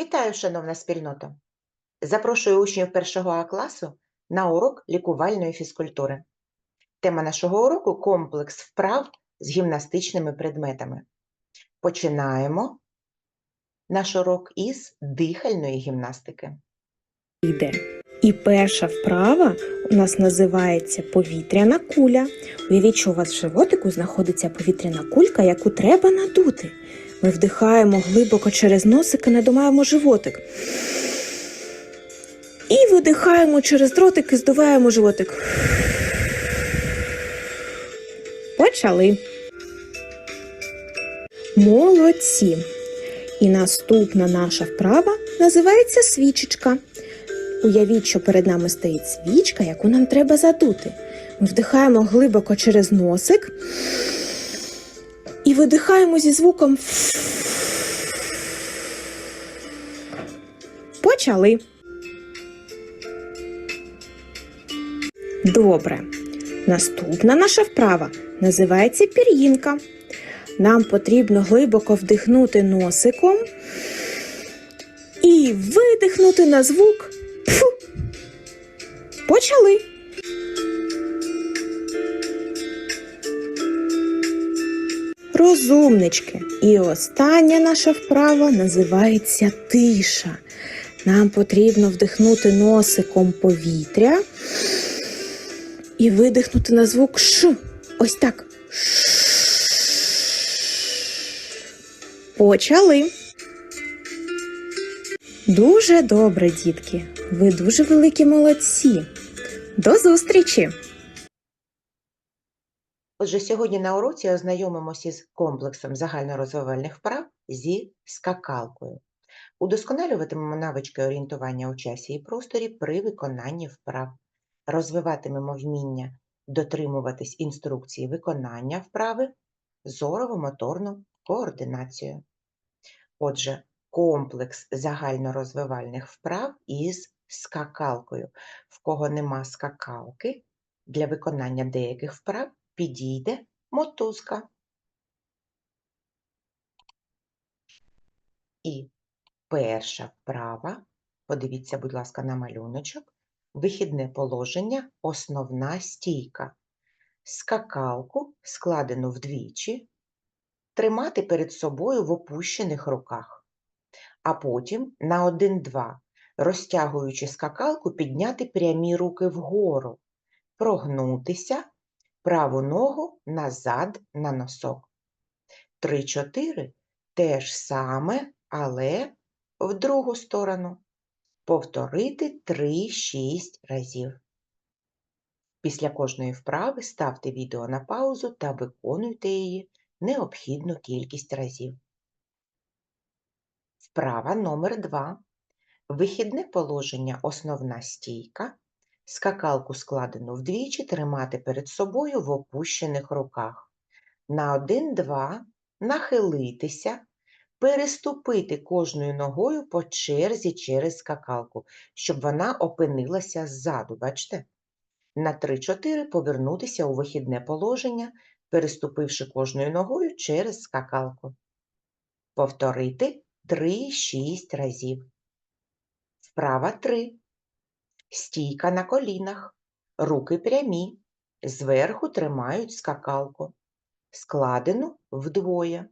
Вітаю, шановна спільнота! Запрошую учнів першого А класу на урок лікувальної фізкультури. Тема нашого уроку комплекс вправ з гімнастичними предметами. Починаємо наш урок із дихальної гімнастики. йде. І перша вправа у нас називається повітряна куля. Уявіть, що у вас в животику знаходиться повітряна кулька, яку треба надути. Ми вдихаємо глибоко через носик і надумаємо животик. І видихаємо через дротик і здуваємо животик. Почали. Молодці. І наступна наша вправа називається свічечка. Уявіть, що перед нами стоїть свічка, яку нам треба задути. Ми вдихаємо глибоко через носик і видихаємо зі звуком. Почали. Добре. Наступна наша вправа називається пір'їнка. Нам потрібно глибоко вдихнути носиком і видихнути на звук Фу. Почали. Розумнички. І остання наша вправа називається тиша. Нам потрібно вдихнути носиком повітря і видихнути на звук Ш. Ось так. Почали. Дуже добре, дітки. Ви дуже великі молодці. До зустрічі! Отже, сьогодні на уроці ознайомимося із комплексом загальнорозвивальних вправ зі скакалкою. Удосконалюватимемо навички орієнтування у часі і просторі при виконанні вправ. Розвиватимемо вміння дотримуватись інструкції виконання вправи, зорово-моторну координацію. Отже, комплекс загальнорозвивальних вправ із скакалкою. В кого нема скакалки, для виконання деяких вправ підійде мотузка. І перша вправа, подивіться, будь ласка, на малюночок, вихідне положення, основна стійка. Скакалку складену вдвічі, тримати перед собою в опущених руках, а потім на один-два, розтягуючи скакалку, підняти прямі руки вгору, прогнутися, праву ногу назад на носок. Три-чотири те ж саме, але в другу сторону. Повторити 3-6 разів. Після кожної вправи ставте відео на паузу та виконуйте її необхідну кількість разів. Вправа номер 2. Вихідне положення основна стійка. Скакалку складену вдвічі тримати перед собою в опущених руках. На 1-2 нахилитися, переступити кожною ногою по черзі через скакалку, щоб вона опинилася ззаду, бачите? На 3-4 повернутися у вихідне положення, переступивши кожною ногою через скакалку. Повторити 3-6 разів. Вправа 3. Стійка на колінах, руки прямі, зверху тримають скакалку, складену вдвоє.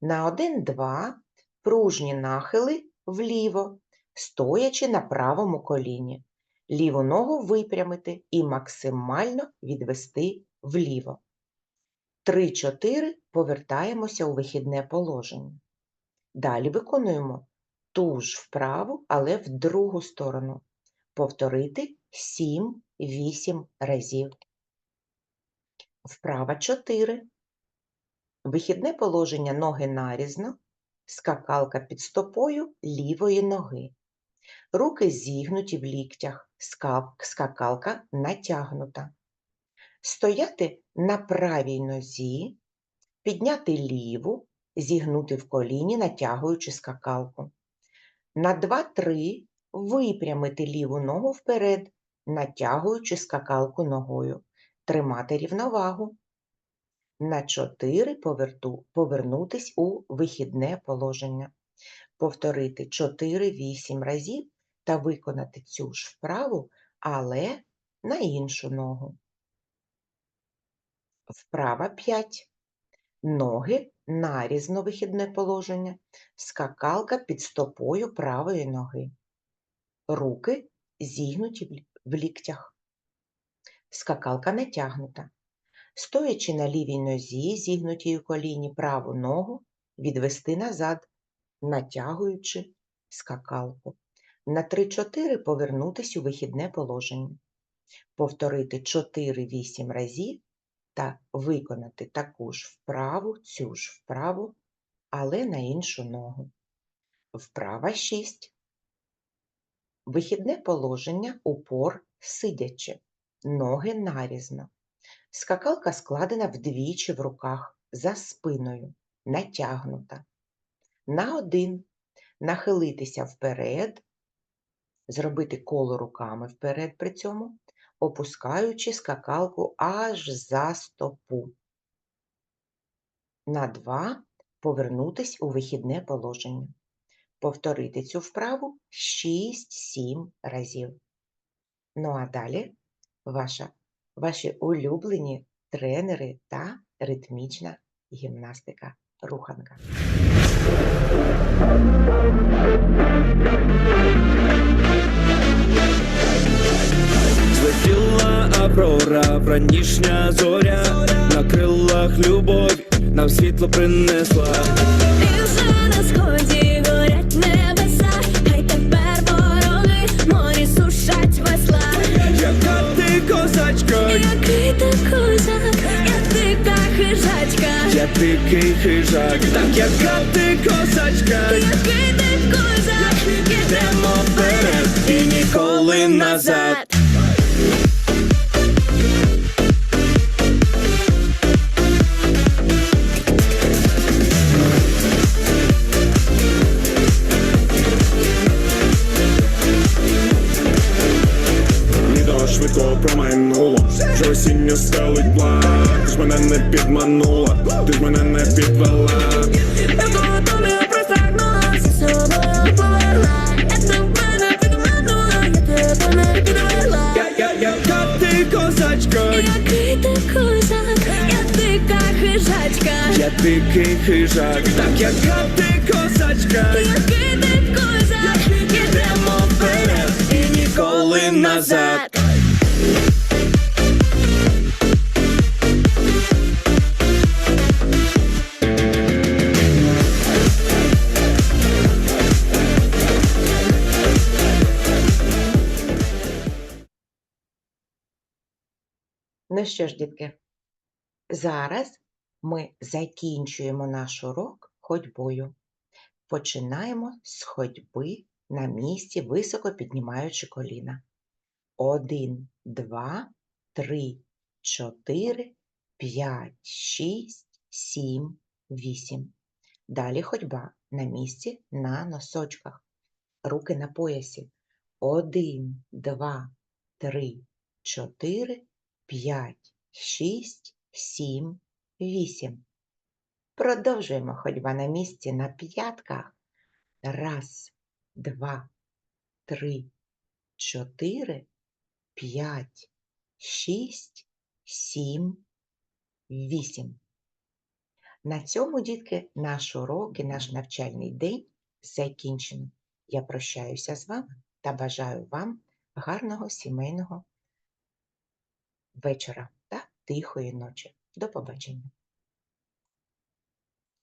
На 1-2 пружні нахили вліво, стоячи на правому коліні. Ліву ногу випрямити і максимально відвести вліво. 3-4 повертаємося у вихідне положення. Далі виконуємо ту ж вправу, але в другу сторону. Повторити 7-8 разів. Вправа 4. Вихідне положення ноги нарізно, скакалка під стопою лівої ноги. Руки зігнуті в ліктях, ска- скакалка натягнута. Стояти на правій нозі, підняти ліву, зігнути в коліні, натягуючи скакалку. На 2-3 випрямити ліву ногу вперед, натягуючи скакалку ногою, тримати рівновагу. На 4 поверту, повернутись у вихідне положення. повторити 4-8 разів та виконати цю ж вправу, але на іншу ногу. Вправа 5. Ноги нарізно вихідне положення, скакалка під стопою правої ноги. Руки зігнуті в ліктях. Скакалка натягнута. Стоячи на лівій нозі, зігнутій у коліні праву ногу, відвести назад, натягуючи скакалку. На 3-4 повернутись у вихідне положення. Повторити 4-8 разів та виконати таку ж вправу, цю ж вправу, але на іншу ногу. Вправа 6. Вихідне положення, упор сидячи, ноги нарізно. Скакалка складена вдвічі в руках, за спиною, натягнута. На один нахилитися вперед, зробити коло руками вперед при цьому, опускаючи скакалку аж за стопу. На два повернутись у вихідне положення. Повторити цю вправу 6-7 разів. Ну а далі ваша, ваші улюблені тренери та ритмічна гімнастика руханка. Злетіла аврора, вранішня зоря, на крилах любові нам світло принесла. І вже на сході небеса, хай тепер вороги морі сушать весла. Яка ти козачка, Який ти козак, я дика хижачка, я дикий хижак, так яка ти козачка, який ти козак, ідемо вперед і ніколи назад. Ти козак, я дика хижачка, я дикий хижак, так яка ти козачка, який ти козак, йдемо вперед і ніколи назад. Ну що ж, дітки, зараз ми закінчуємо наш урок ходьбою. Починаємо з ходьби на місці, високо піднімаючи коліна. Один, два, три, чотири, п'ять, шість, сім, вісім. Далі ходьба на місці на носочках. Руки на поясі. Один, два, три, чотири, п'ять, шість, сім, вісім. Продовжуємо ходьба на місці на п'ятках. Раз, два, три, чотири, п'ять, шість, сім, вісім. На цьому, дітки, наш урок і наш навчальний день закінчено. Я прощаюся з вами та бажаю вам гарного сімейного вечора та тихої ночі. До побачення.